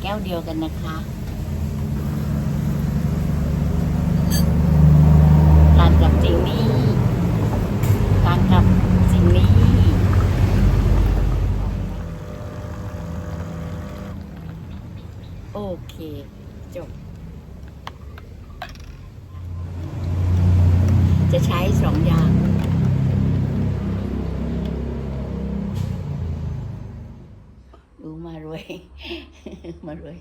แก้วเดียวกันนะคะทานกับสิ่งนี้ทานกับสิ่งนี้โอเค จบ จะใช้สองอย่าง วยมารวย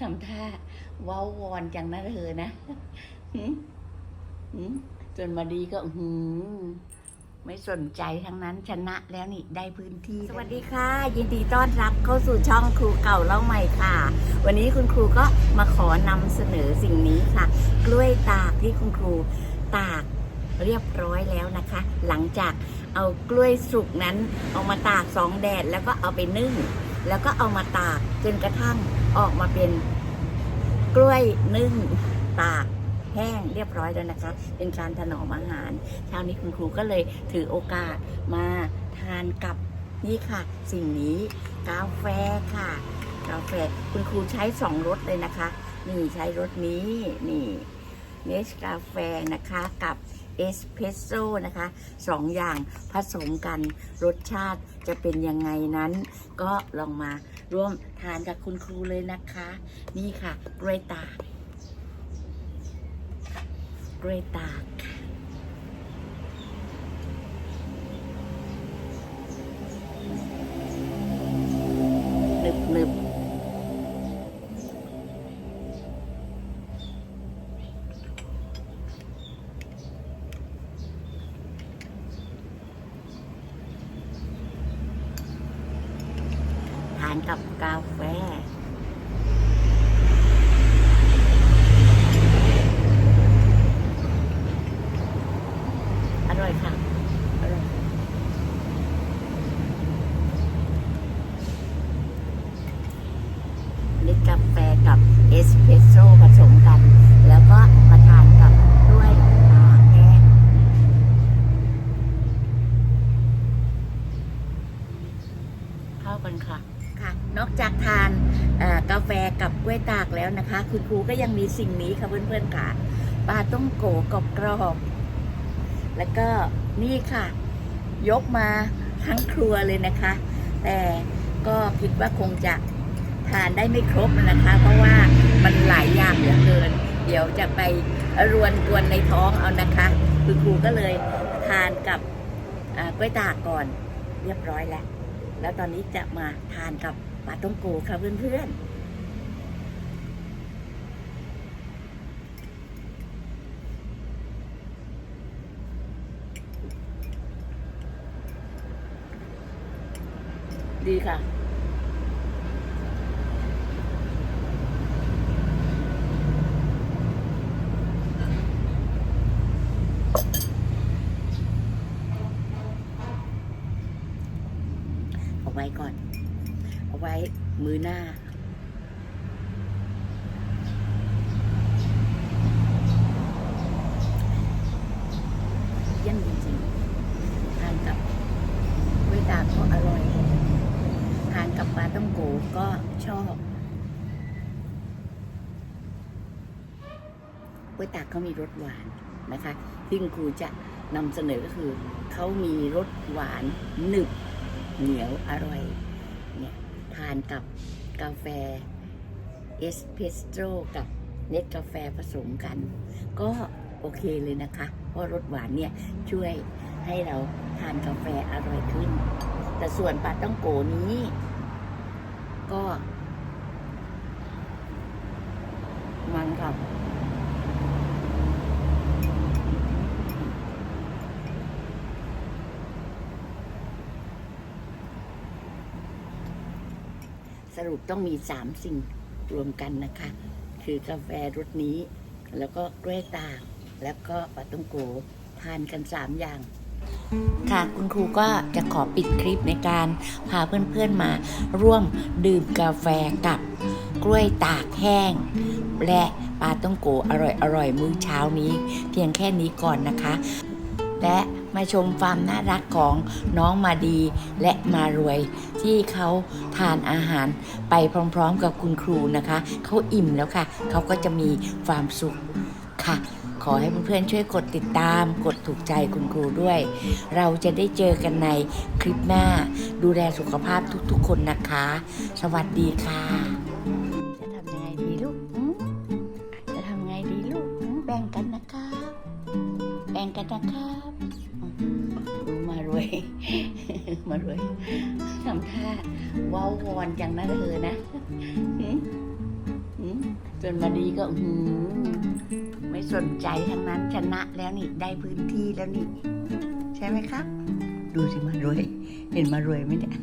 ทำท่าว้าวอนจังนะเธอนะจนมาดีก็หืมไม่สนใจทั้งนั้นชนะแล้วนี่ได้พื้นที่ สวัสดีค่ะ ยินดีต้อนรับเข้าสู่ช่องครูเก่าเล่าใหม่ค่ะ วันนี้คุณครูก็มาขอนำเสนอสิ่งนี้ค่ะ กล้วยตากที่คุณครูตากเรียบร้อยแล้วนะคะ หลังจากเอากล้วยสุกนั้นเอามาตากสองแดดแล้วก็เอาไปนึ่ง แล้วก็เอามาตากจนกระทั่งออกมาเป็นกล้วยนึ่งตากแห้งเรียบร้อยแล้วนะคะ เป็นการถนอมอาหาร เช้านี้คุณครูก็เลยถือโอกาสมาทานกับนี่ค่ะ สิ่งนี้กาแฟค่ะ กาแฟคุณครูใช้สองรสเลยนะคะ นี่ใช้รสนี้นี่เนสกาแฟนะคะกับ เอสเพรสโซ่นะคะสองอย่างผสมกันรสชาติจะเป็นยังไงนั้น ก็ลองมาร่วมทานกับคุณครูเลยนะคะ นี่ค่ะกล้วยตากกล้วยตากค่ะานกับกาแฟอร่อยค่ะอร่อยนี่กาแฟกับเอสเพรสโซ่ผสมกัน แล้วก็มาทานกับด้วยชาแห้งเข้ากันค่ะ ค่ะ นอกจากทานเอ่อกาแฟกับกล้ วยตากแล้วนะคะ คุณครูก็ยังมีสิ่งนี้ค่ะเพื่อนๆค่ะปลาต้มโกกรอบกรอบๆแล้วก็นี่ค่ะ ยกมาทั้งครัวเลยนะคะ แต่ก็คิดว่าคงจะทานได้ไม่ครบนะคะ เพราะว่ามันหลายอย่างเหลือเกิน เดี๋ยวจะไปรวนกวนในท้องเอานะคะคุณครูก็เลยทานกับอ่ากล้วยตากก่อนเรียบร้อยแล้ว แล้วตอนนี้จะมาทานกับปลาต้มโกค่ะเพื่อนๆ ดีค่ะ เอาไว้ก่อน เอาไว้มือหน้า เยี่ยมจริงๆ ทานกับกล้วยตากก็อร่อย ทานกับปลา ต้องโกก็ชอบกล้วยตากเขามีรสหวานนะคะ ที่ครูจะนำเสนอก็คือเขามีรสหวานหนึบเหนียวอร่อยเนี่ยทานกับกาแฟเอสเพรสโซกับเนสกาแฟผสมกัน ก็โอเคเลยนะคะ เพราะรสหวานเนี่ยช่วยให้เราทานกาแฟอร่อยขึ้น แต่ส่วนปาต้องโกนี้ ก็ มันกับสรุปต้องมีสามสิ่งรวมกันนะคะ คือกาแฟรสนี้ แล้วก็กล้วยตากแล้วก็ปลาต้องโกทานกันสามอย่าง ค่ะคุณครูก็จะขอปิดคลิปในการพาเพื่อนๆมาร่วมดื่มกาแฟกับกล้วยตากแห้ง และปลาต้องโกอร่อยๆมื้อเช้านี้ เพียงแค่นี้ก่อนนะคะ และมาชมความน่ารักของน้องมาดีและมารวย ที่เขาทานอาหารไปพร้อมๆกับคุณครูนะคะ เขาอิ่มแล้วค่ะ เขาก็จะมีความสุขค่ะ ขอให้เพื่อนๆช่วยกดติดตาม กดถูกใจคุณครูด้วย เราจะได้เจอกันในคลิปหน้า ดูแลสุขภาพทุกๆ คนนะคะ สวัสดีค่ะ จะทำยังไงดีลูกหืมจะทำไงดีลูกหืมแบ่งกันนะครับ แบ่งกันนะครับมารวย มารวยทำท่าเว้าวอนจังนะเธอนะหืมหืมจนมาดีก็หืม สนใจทั้งนั้นชนะแล้วนี่ได้พื้นที่แล้วนี่ ใช่ไหมครับ ดูสิมารวย เห็นมารวยไหมเนี่ย